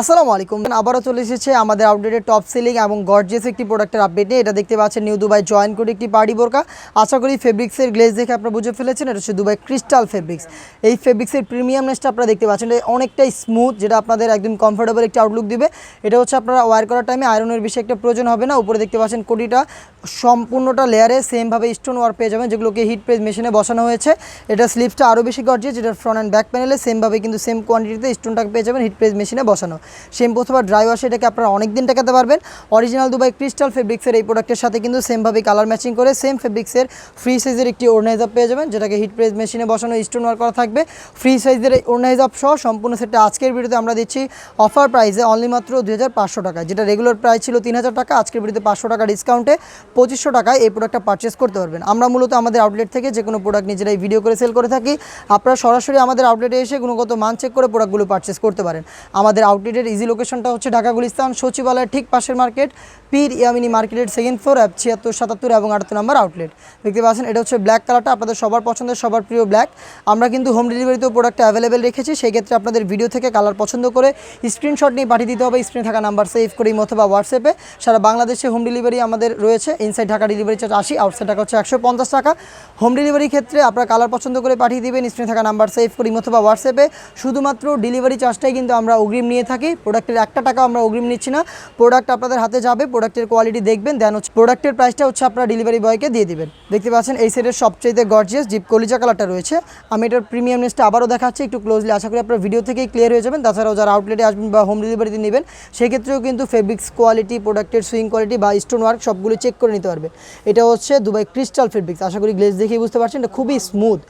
আসসালামু আলাইকুম। আবারও চলে এসেছে আমাদের আউটলেটের টপ সেলিং এবং গর্জেস একটি প্রোডাক্টের আপডেট নিয়ে। এটা দেখতে পাচ্ছেন নিউ দুবাই জয়েন করে একটি পার্টি বোরকা। আশা করি ফেব্রিক্সের গ্লেজ দেখে আপনারা বুঝে ফেলেছেন, এটা হচ্ছে দুবাই ক্রিস্টাল ফেব্রিক্স এই ফেব্রিক্সের প্রিমিয়ামনেসটা আপনারা দেখতে পাচ্ছেন, এটা অনেকটাই স্মুথ যেটা আপনাদের একদম কমফোর্টেবল একটি আউটলুক দিবে। এটা হচ্ছে আপনারা ওয়ার করার টাইমে আয়রনের বেশি একটা প্রয়োজন হবে না। উপরে দেখতে পাচ্ছেন কোটিটা সম্পূর্ণটা লেয়ারে সেমভাবে স্টোন ওয়ার পেয়ে যাবেন, যেগুলোকে হিট প্রেস মেশিনে বসানো হয়েছে। এটা স্লিপসটা আরও বেশি গর্জিয়াস যেটা ফ্রন্ট অ্যান্ড ব্যাক প্যানেলে সেমভাবে কিন্তু সেম কোয়ান্টিটিতে স্টোনটাকে পেয়ে যাবেন হিট প্রেস মেশিনে বসানো। শ্যাম্পু অথবা ড্রাই ওয়াশে এটাকে আপনারা অনেক দিন টাকাতে পারবেন। অরিজিনাল দুবাই ক্রিস্টাল ফেব্রিক্সের এই প্রোডাক্টের সাথে কিন্তু সেমভাবে কালার ম্যাচিং করে সেম ফেব্রিক্সের ফ্রি সাইজের একটি ওড়নাইজাব পেয়ে যাবেন, যেটাকে হিট প্রেস মেশিনে বসানো স্টোন ওয়ার করা থাকবে। ফ্রি সাইজের এই ওড়নাইজাব সহ সম্পূর্ণ সেটটা আজকের ভিডিওতে আমরা দিচ্ছি অফার প্রাইসে অনলি মাত্র দুই হাজার পাঁচশো টাকা যেটা রেগুলার প্রাইস ছিল তিন হাজার টাকা, আজকের ভিডিওতে পাঁচশো টাকা ডিসকাউন্টে পঁচিশশো টাকায় এই প্রোডাক্টটা পারচেস করতে পারবেন। আমরা মূলত আমাদের আউটলেট থেকে যে কোনো প্রোডাক্ট নিজেরাই ভিডিও করে সেল করে থাকি। আপনারা সরাসরি আমাদের আউটলেটে এসে গুণগত মান চেক করে প্রোডাক্টগুলো পারচেস করতে পারেন। আমাদের আউটলেটের ইজি লোকেশনটা হচ্ছে ঢাকা গুলিস্তান, সচিবালয়ের ঠিক পাশের মার্কেট পীর ইয়ামিনী মার্কেটের সেকেন্ড ফ্লোর অ্যাপ ছিয়াত্তর, সাতাত্তর এবং আটাত্তর নম্বর আউটলেট দেখতে পাচ্ছেন, এটা হচ্ছে ব্ল্যাক কালারটা আপনাদের সবার পছন্দের, সবার প্রিয় ব্ল্যাক আমরা কিন্তু হোম ডেলিভারিতেও প্রোডাক্ট অ্যাভেলেবেল রেখেছি, সেই ক্ষেত্রে আপনাদের ভিডিও থেকে কালার পছন্দ করে স্ক্রিনশট নিয়ে পাঠিয়ে দিতে হবে স্ক্রিনে থাকা নাম্বার সেভ করে অথবা হোয়াটসঅ্যাপে সারা বাংলাদেশে হোম ডেলিভারি আমাদের রয়েছে ইনসাইড ঢাকা ডেলিভারি চার্জ আশি আউটসাইড ঢাকা হচ্ছে একশো পঞ্চাশ টাকা। হোম ডেলিভারি ক্ষেত্রে আপনারা কালার পছন্দ করে পাঠিয়ে দিবেন স্ক্রিনে থাকা নাম্বার সেভ করি অথবা হোয়াটসঅ্যাপে শুধুমাত্র ডেলিভারি চার্জটাই কিন্তু আমরা অগ্রিম নিয়ে থাকি। প্রোডাক্টের একটা টাকা আমরা অগ্রিম নিচ্ছি না। প্রোডাক্ট আপনাদের হাতে যাবে প্রোডাক্টের কোয়ালিটি দেখবেন দেন হচ্ছে প্রোডাক্টের প্রাইসটা হচ্ছে আপনারা ডেলিভারি বয়কে দিয়ে দিবেন। দেখতে পাচ্ছেন, এই সেটের সবচেয়ে গর্জিয়াস জিপ কলিজা কালারটা রয়েছে। আমি এটার প্রিমিয়ামনেসটা আবারও দেখাচ্ছি, একটু ক্লোজলি আশা করি আপনার ভিডিও থেকেই ক্লিয়ার হয়ে যাবেন। তাছাড়াও যারা আউটলেটে আসবেন বা হোম ডেলিভারিতে নেবেন, সেক্ষেত্রেও কিন্তু ফেব্রিক্স কোয়ালিটি প্রোডাক্টের সুইং কোয়ালিটি বা স্টোন ওয়ার্ক সবগুলো চেক করে নিতে পারবে এটা হচ্ছে দুবাই ক্রিস্টাল ফেব্রিক্স আশা করি গ্লেজ দেখেই বুঝতে পারছেন, এটা খুবই স্মুথ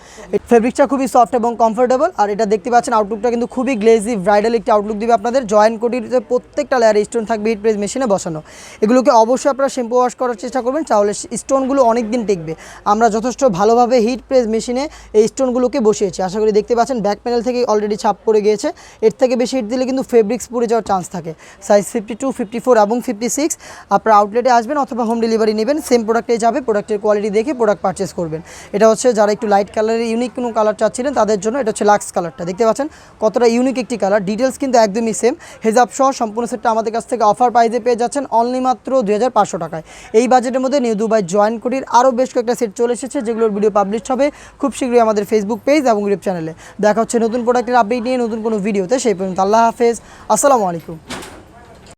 ফেব্রিক্সটা খুবই সফট এবং কমফোর্টেবল আর এটা দেখতে পাচ্ছেন আউটলুকটা কিন্তু খুবই গ্লেজি ব্রাইডাল একটি আউটলুক দিবে আপনাদের। জয়েন্ট কোটিতে প্রত্যেকটা লেয়ারে স্টোন থাকবে হিট প্রেস মেশিনে বসানো। এগুলোকে অবশ্যই আপনারা শ্যাম্পু ওয়াশ করার চেষ্টা করবেন, তাহলে স্টোনগুলো অনেক দিন টিকবে। আমরা যথেষ্ট ভালোভাবে হিট প্রেস মেশিনে এই স্টোনগুলোকে বসিয়েছি। আশা করি দেখতে পাচ্ছেন ব্যাক প্যানেল থেকে অলরেডি ছাপ পড়ে গিয়েছে। এর থেকে বেশি হিট দিলে কিন্তু ফেব্রিক্স পুড়ে যাওয়ার চান্স থাকে। Size fifty two fifty four এবং ফিফটি সিক্স আপনারা আউটলেটে আসবেন অথবা হোম ডেলিভারি নেবেন সেম প্রোডাক্টে যাবে প্রোডাক্টের কোয়ালিটি দেখে প্রোডাক্ট পারচেস করবেন। এটা হচ্ছে যারা একটু লাইট কালারের ইউনিক কোনো কালার চাচ্ছিলেন, তাদের জন্য এটা হচ্ছে লাক্স কালারটা দেখতে পাচ্ছেন, কতটা ইউনিক একটি কালার ডিটেলস কিন্তু একদমই সেম হেজাব সহ সম্পূর্ণ সেটটা আমাদের কাছ থেকে অফার প্রাইজে পেয়ে যাচ্ছেন অনলি মাত্র দুই হাজার পাঁচশো টাকায়। এই বাজেটের মধ্যে নিউ দুবাই জয়েন কোটির আরও বেশ কয়েকটা সেট চলে এসেছে, যেগুলোর ভিডিও পাবলিশ হবে খুব শীঘ্রই আমাদের ফেসবুক পেজ এবং ইউটিউব চ্যানেলে দেখা হচ্ছে নতুন প্রোডাক্টের আপডেট নিয়ে নতুন কোনো ভিডিওতে সেই পর্যন্ত আল্লাহ হাফেজ। আসসালামু আলাইকুম।